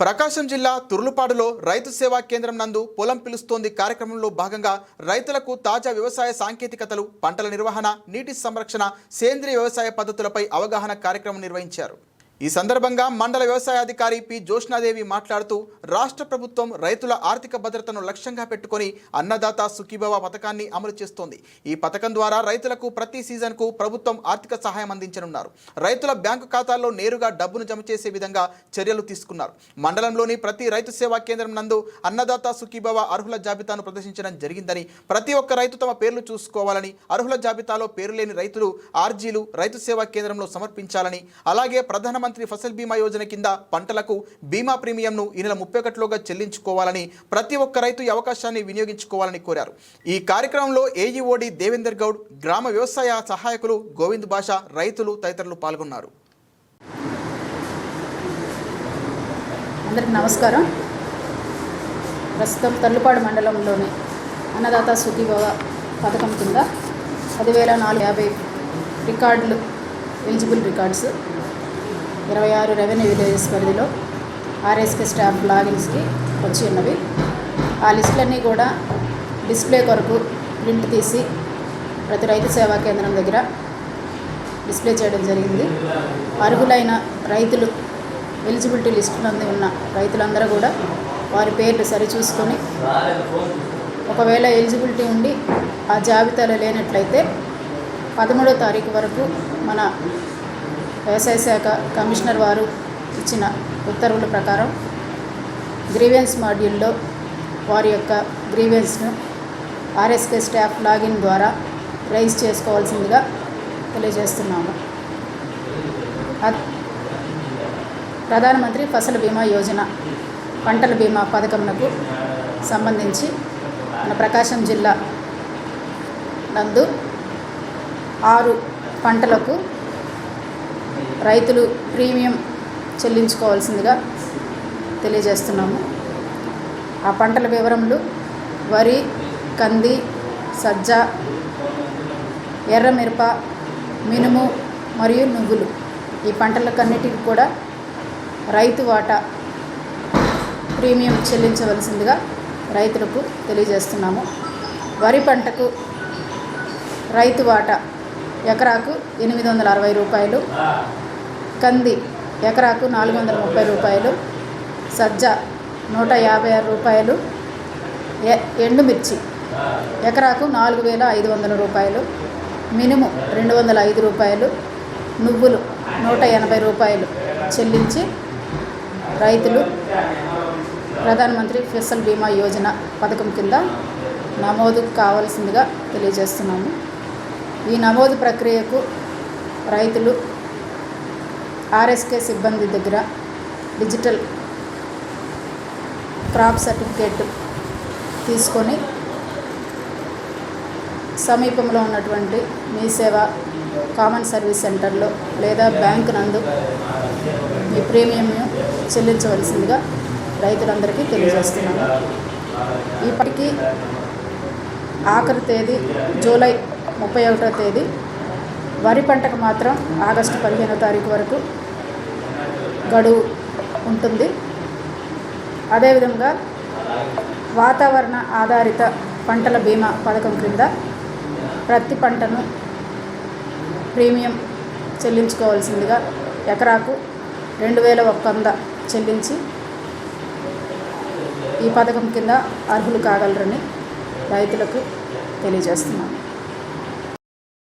ప్రకాశం జిల్లా తుర్లుపాడులో రైతు సేవా కేంద్రం నందు పొలం పిలుస్తోంది కార్యక్రమంలో భాగంగా రైతులకు తాజా వ్యవసాయ సాంకేతికతలు పంటల నిర్వహణ నీటి సంరక్షణ సేంద్రియ వ్యవసాయ పద్ధతులపై అవగాహన కార్యక్రమం నిర్వహించారు. ఈ సందర్భంగా మండల వ్యవసాయ అధికారి పి. జోష్నాదేవి మాట్లాడుతూ రాష్ట్ర ప్రభుత్వం రైతుల ఆర్థిక భద్రతను లక్ష్యంగా పెట్టుకొని అన్నదాత సుఖీభవ పథకాన్ని అమలు చేస్తోంది. ఈ పథకం ద్వారా రైతులకు ప్రతి సీజన్కు ప్రభుత్వం ఆర్థిక సహాయం అందించనున్నారు. రైతుల బ్యాంకు ఖాతాల్లో నేరుగా డబ్బును జమ చేసే విధంగా చర్యలు తీసుకున్నారు. మండలంలోని ప్రతి రైతు సేవా కేంద్రం నందు అన్నదాత సుఖీభవ అర్హుల జాబితాను ప్రదర్శించడం జరిగిందని ప్రతి ఒక్క రైతు తమ పేర్లు చూసుకోవాలని అర్హుల జాబితాలో పేరు లేని రైతులు ఆర్జీలు రైతు సేవా కేంద్రంలో సమర్పించాలని అలాగే ప్రధానమంత్రి ఫసల్ బీమా యోజన కింద పంటలకు బీమా ప్రీమియంను ఈ నెల ముప్పై ఒకటిలోగా చెల్లించుకోవాలని ప్రతి ఒక్క రైతు ఈ అవకాశాన్ని వినియోగించుకోవాలని కోరారు. ఈ కార్యక్రమంలో ఏఈఓడి దేవేందర్ గౌడ్ గ్రామ వ్యవసాయ సహాయకులు గోవింద్ భాష రైతులు తదితరులు పాల్గొన్నారు. అందరికి నమస్కారం. ప్రస్తుతం తల్లుపాడు మండలంలోని అన్నదాత సుఖీభవ పథకం కింద పదివేల నాలుగు యాభై రికార్డులు ఎలిజిబుల్ రికార్డ్స్ ఇరవై ఆరు రెవెన్యూ విలేజెస్ పరిధిలో ఆర్ఎస్కే స్టాఫ్ లాగిన్స్కి వచ్చి ఉన్నవి. ఆ లిస్టులన్నీ కూడా డిస్ప్లే కొరకు ప్రింట్ తీసి ప్రతి రైతు సేవా కేంద్రం దగ్గర డిస్ప్లే చేయడం జరిగింది. అర్హులైన రైతులు ఎలిజిబిలిటీ లిస్ట్ నందు ఉన్న రైతులందరూ కూడా వారి పేర్లు సరిచూసుకొని ఒకవేళ ఎలిజిబిలిటీ ఉండి ఆ జాబితాలో లేనట్లయితే పదమూడో తారీఖు వరకు మన వ్యవసాయ శాఖ కమిషనర్ వారు ఇచ్చిన ఉత్తర్వుల ప్రకారం గ్రీవెన్స్ మాడ్యూల్లో వారి యొక్క గ్రీవెన్స్ను ఆర్ఎస్కే స్టాఫ్ లాగిన్ ద్వారా రైజ్ చేసుకోవాల్సిందిగా తెలియజేస్తున్నాము. ప్రధానమంత్రి ఫసల్ బీమా యోజన పంటల బీమా పథకంకు సంబంధించి మన ప్రకాశం జిల్లా నందు ఆరు పంటలకు రైతులు ప్రీమియం చెల్లించుకోవాల్సిందిగా తెలియజేస్తున్నాము. ఆ పంటల వివరములు వరి కంది సజ్జ ఎర్రమిరప మినుము మరియు నువ్వులు. ఈ పంటలకన్నిటికి కూడా రైతు వాటా ప్రీమియం చెల్లించవలసిందిగా రైతులకు తెలియజేస్తున్నాము. వరి పంటకు రైతు వాటా ఎకరాకు ఎనిమిది వందల అరవై రూపాయలు. కంది ఎకరాకు నాలుగు వందల ముప్పై రూపాయలు సజ్జ నూట యాభై ఆరు రూపాయలు ఎ- ఎండుమిర్చి ఎకరాకు నాలుగు వేల ఐదు వందల రూపాయలు మినుము రెండు వందల ఐదు రూపాయలు నువ్వులు నూట ఎనభై రూపాయలు చెల్లించి రైతులు ప్రధానమంత్రి ఫసల్ బీమా యోజన పథకం కింద నమోదు కావాల్సిందిగా తెలియజేస్తున్నాము. ఈ నమోదు ప్రక్రియకు రైతులు ఆర్ఎస్కే సిబ్బంది దగ్గర డిజిటల్ క్రాప్ సర్టిఫికేట్ తీసుకొని సమీపంలో ఉన్నటువంటి మీ సేవ కామన్ సర్వీస్ సెంటర్లో లేదా బ్యాంక్ నందు మీ ప్రీమియంను చెల్లించవలసిందిగా రైతులందరికీ తెలియజేస్తున్నాను. ఇప్పటికీ ఆఖరి తేదీ జూలై ముప్పై ఒకటో తేదీ వరి పంటకు మాత్రం ఆగస్టు పదిహేనో తారీఖు వరకు గడువు ఉంటుంది. అదేవిధంగా వాతావరణ ఆధారిత పంటల బీమా పథకం క్రింద ప్రతి పంటను ప్రీమియం చెల్లించుకోవాల్సిందిగా ఎకరాకు రెండు వేల ఒక్క వంద చెల్లించి ఈ పథకం కింద అర్హులు కాగలరని రైతులకు తెలియజేస్తున్నాను.